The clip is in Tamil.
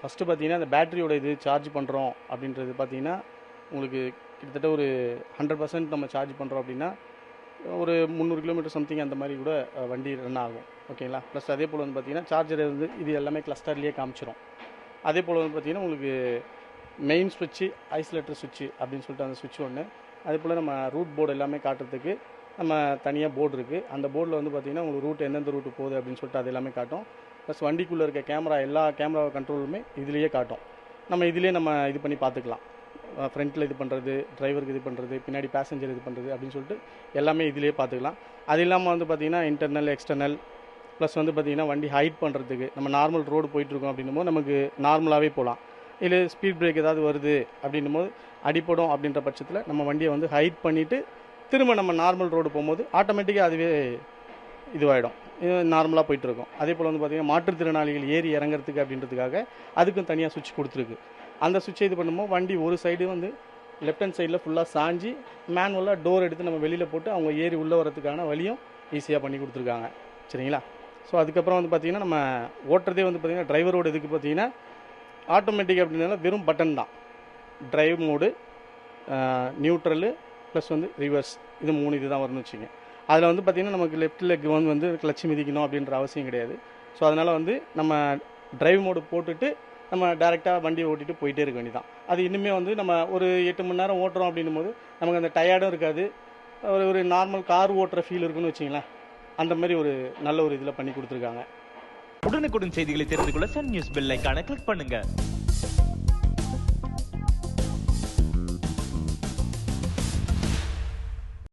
ஃபஸ்ட்டு பார்த்தீங்கன்னா அந்த பேட்டரியோட இது சார்ஜ் பண்ணுறோம் அப்படின்றது பார்த்தீங்கன்னா உங்களுக்கு கிட்டத்தட்ட ஒரு ஹண்ட்ரட் பர்சன்ட் நம்ம சார்ஜ் பண்ணுறோம் அப்படின்னா ஒரு முந்நூறு கிலோமீட்டர் சம்திங் அந்த மாதிரி கூட வண்டி ரன் ஆகும். ஓகேங்களா ப்ளஸ் அதே போல் வந்து பார்த்தீங்கன்னா சார்ஜர் வந்து இது எல்லாமே கிளஸ்டர்லேயே காமிச்சிரும். அதே போல் வந்து பார்த்திங்கன்னா உங்களுக்கு மெயின் சுவிட்சு ஐசோலேட்டர் சுவிட்சு அப்படின்னு சொல்லிட்டு அந்த சுவிட்ச் ஒன்று அதே போல் நம்ம ரூட் போர்டு எல்லாமே காட்டுறதுக்கு நம்ம தனியாக போர்டு இருக்குது அந்த போர்டில் வந்து பார்த்திங்கன்னா உங்களுக்கு ரூட் எந்தெந்த ரூட்டு போகுது அப்படின்னு சொல்லிட்டு அது எல்லாமே காட்டும். ப்ளஸ் வண்டிக்குள்ளே இருக்க கேமரா எல்லா கேமரா கண்ட்ரோலுமே இதுலேயே காட்டும். நம்ம இதுலேயே நம்ம இது பண்ணி பார்த்துக்கலாம் ஃப்ரண்ட்டில் இது பண்ணுறது டிரைவருக்கு இது பண்ணுறது பின்னாடி பேசஞ்சர் இது பண்ணுறது அப்படின்னு சொல்லிட்டு எல்லாமே இதிலே பார்த்துக்கலாம் அது இல்லாமல் வந்து பார்த்தீங்கன்னா இன்டர்னல் எக்ஸ்டர்னல் ப்ளஸ் வந்து பார்த்திங்கன்னா வண்டி ஹைட் பண்ணுறதுக்கு நம்ம நார்மல் ரோடு போயிட்டுருக்கோம் அப்படின்னும் போது நமக்கு நார்மலாகவே போகலாம் இல்லை ஸ்பீட் பிரேக் ஏதாவது வருது அப்படின்னும் போது அடிப்படும் அப்படின்ற பட்சத்தில் நம்ம வண்டியை வந்து ஹைட் பண்ணிவிட்டு திரும்ப நம்ம நார்மல் ரோடு போகும்போது ஆட்டோமேட்டிக்காக அதுவே இதுவாகிடும் நார்மலாக போயிட்டுருக்கோம். அதே போல் வந்து பார்த்திங்கன்னா மாற்றுத்திறனாளிகள் ஏறி இறங்குறதுக்கு அப்படின்றதுக்காக அதுக்கும் தனியாக சுவிட்ச் கொடுத்துருக்கு. அந்த சுவிட்சை இது பண்ணும்போது வண்டி ஒரு சைடு வந்து லெஃப்ட் ஹேண்ட் சைடில் ஃபுல்லாக சாஞ்சி மேனுவலாக டோர் எடுத்து நம்ம வெளியில் போட்டு அவங்க ஏறி உள்ளே வரதுக்கான வழியும் ஈஸியாக பண்ணி கொடுத்துருக்காங்க. சரிங்களா? ஸோ அதுக்கப்புறம் வந்து பார்த்திங்கன்னா நம்ம ஓட்டுறதே வந்து பார்த்திங்கன்னா டிரைவரோட இதுக்கு பார்த்திங்கன்னா ஆட்டோமேட்டிக் அப்படின்னால வெறும் பட்டன் தான். ட்ரைவ் மோடு நியூட்ரலு ப்ளஸ் வந்து ரிவர்ஸ் இது மூணு இது தான் வரும்னு வச்சுங்க. அதில் வந்து பார்த்திங்கன்னா நமக்கு லெஃப்ட் லெக் வந்து வந்து கிளச்சி மிதிக்கணும் அப்படின்ற அவசியம் கிடையாது. ஸோ அதனால் வந்து நம்ம டிரைவ் மோடு போட்டுட்டு நம்ம டேரெக்டாக வண்டி ஓட்டிட்டு போயிட்டே இருக்க வேண்டியதான் அது இன்னுமே வந்து நம்ம ஒரு எட்டு மணி நேரம் ஓட்டுறோம் அப்படின்னும் போது நமக்கு அந்த டயர்டும் இருக்காது. ஒரு ஒரு நார்மல் கார் ஓட்டுற ஃபீல் இருக்குன்னு வச்சிங்களேன். அந்த மாதிரி ஒரு நல்ல ஒரு இதில் பண்ணி கொடுத்துருக்காங்க. உடனுக்குடன் செய்திகளை தெரிந்து கொள்ள சன் நியூஸ் பெல் ஐக்கான கிளிக் பண்ணுங்கள்